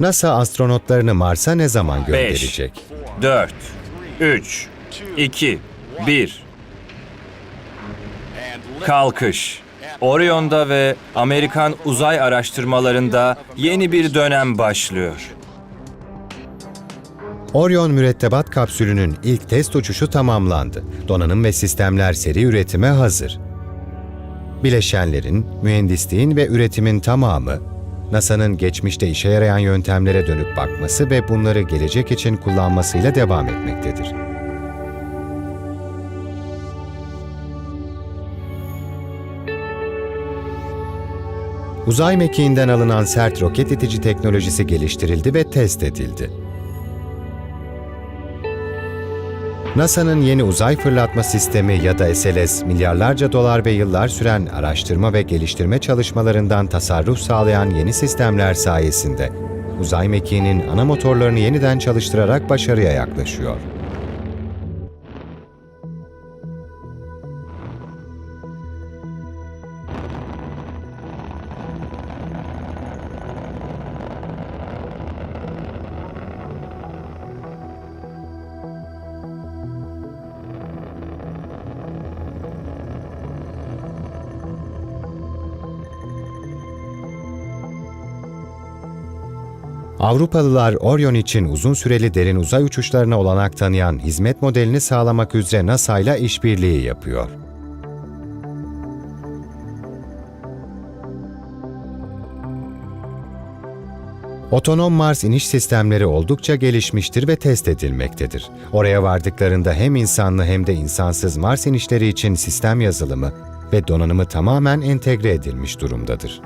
NASA astronotlarını Mars'a ne zaman 5, gönderecek? 4, 3, 2, 1. Kalkış. Orion'da ve Amerikan uzay araştırmalarında yeni bir dönem başlıyor. Orion mürettebat kapsülünün ilk test uçuşu tamamlandı. Donanım ve sistemler seri üretime hazır. Bileşenlerin, mühendisliğin ve üretimin tamamı, NASA'nın geçmişte işe yarayan yöntemlere dönüp bakması ve bunları gelecek için kullanmasıyla devam etmektedir. Uzay mekiğinden alınan sert roket itici teknolojisi geliştirildi ve test edildi. NASA'nın yeni uzay fırlatma sistemi ya da SLS, milyarlarca dolar ve yıllar süren araştırma ve geliştirme çalışmalarından tasarruf sağlayan yeni sistemler sayesinde uzay mekiğinin ana motorlarını yeniden çalıştırarak başarıya yaklaşıyor. Avrupalılar Orion için uzun süreli derin uzay uçuşlarına olanak tanıyan hizmet modelini sağlamak üzere NASA ile işbirliği yapıyor. Otonom Mars iniş sistemleri oldukça gelişmiştir ve test edilmektedir. Oraya vardıklarında hem insanlı hem de insansız Mars inişleri için sistem yazılımı ve donanımı tamamen entegre edilmiş durumdadır.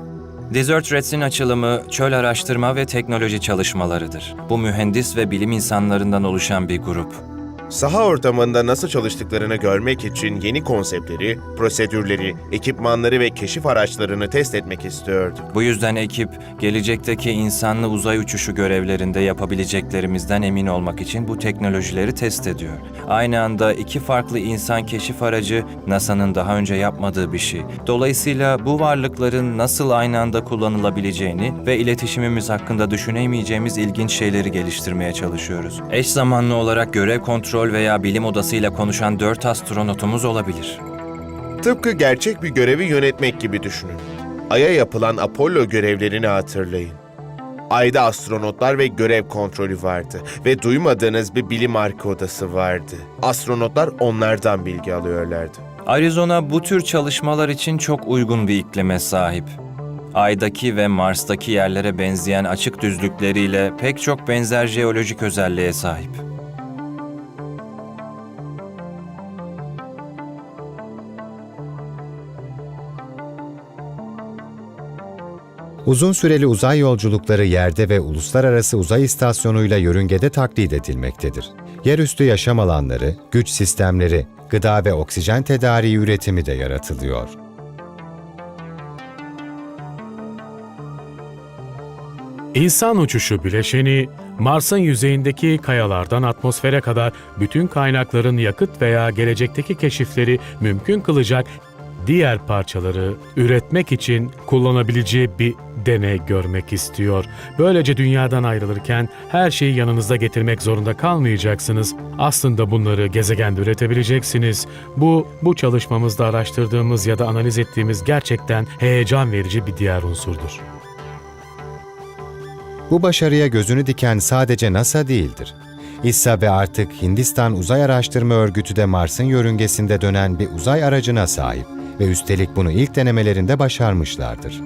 Desert Rats'in açılımı çöl araştırma ve teknoloji çalışmalarıdır. Bu mühendis ve bilim insanlarından oluşan bir grup. Saha ortamında nasıl çalıştıklarını görmek için yeni konseptleri, prosedürleri, ekipmanları ve keşif araçlarını test etmek istiyorduk. Bu yüzden ekip, gelecekteki insanlı uzay uçuşu görevlerinde yapabileceklerimizden emin olmak için bu teknolojileri test ediyor. Aynı anda iki farklı insan keşif aracı NASA'nın daha önce yapmadığı bir şey. Dolayısıyla bu varlıkların nasıl aynı anda kullanılabileceğini ve iletişimimiz hakkında düşünemeyeceğimiz ilginç şeyleri geliştirmeye çalışıyoruz. Eş zamanlı olarak görev kontrol veya bilim odasıyla konuşan dört astronotumuz olabilir. Tıpkı gerçek bir görevi yönetmek gibi düşünün. Ay'a yapılan Apollo görevlerini hatırlayın. Ay'da astronotlar ve görev kontrolü vardı ve duymadığınız bir bilim arka odası vardı. Astronotlar onlardan bilgi alıyorlardı. Arizona bu tür çalışmalar için çok uygun bir iklime sahip. Ay'daki ve Mars'taki yerlere benzeyen açık düzlükleriyle pek çok benzer jeolojik özelliğe sahip. Uzun süreli uzay yolculukları yerde ve uluslararası uzay istasyonuyla yörüngede taklit edilmektedir. Yerüstü yaşam alanları, güç sistemleri, gıda ve oksijen tedariği üretimi de yaratılıyor. İnsan uçuşu bileşeni, Mars'ın yüzeyindeki kayalardan atmosfere kadar bütün kaynakların yakıt veya gelecekteki keşifleri mümkün kılacak diğer parçaları üretmek için kullanabileceği bir deney görmek istiyor. Böylece dünyadan ayrılırken her şeyi yanınızda getirmek zorunda kalmayacaksınız. Aslında bunları gezegende üretebileceksiniz. Bu, bu çalışmamızda araştırdığımız ya da analiz ettiğimiz gerçekten heyecan verici bir diğer unsurdur. Bu başarıya gözünü diken sadece NASA değildir. İSSA ve artık Hindistan Uzay Araştırma Örgütü de Mars'ın yörüngesinde dönen bir uzay aracına sahip ve üstelik bunu ilk denemelerinde başarmışlardır.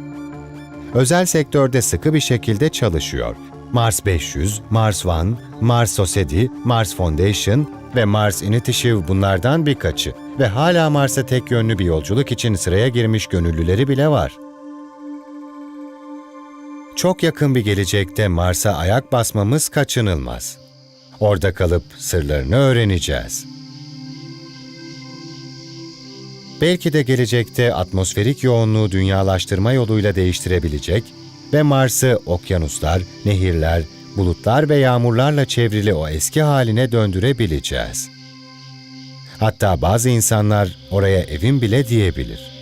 Özel sektörde sıkı bir şekilde çalışıyor. Mars 500, Mars One, Mars Society, Mars Foundation ve Mars Initiative bunlardan birkaçı ve hala Mars'a tek yönlü bir yolculuk için sıraya girmiş gönüllüleri bile var. Çok yakın bir gelecekte Mars'a ayak basmamız kaçınılmaz. Orada kalıp sırlarını öğreneceğiz. Belki de gelecekte atmosferik yoğunluğu dünyalaştırma yoluyla değiştirebilecek ve Mars'ı okyanuslar, nehirler, bulutlar ve yağmurlarla çevrili o eski haline döndürebileceğiz. Hatta bazı insanlar oraya evim bile diyebilir.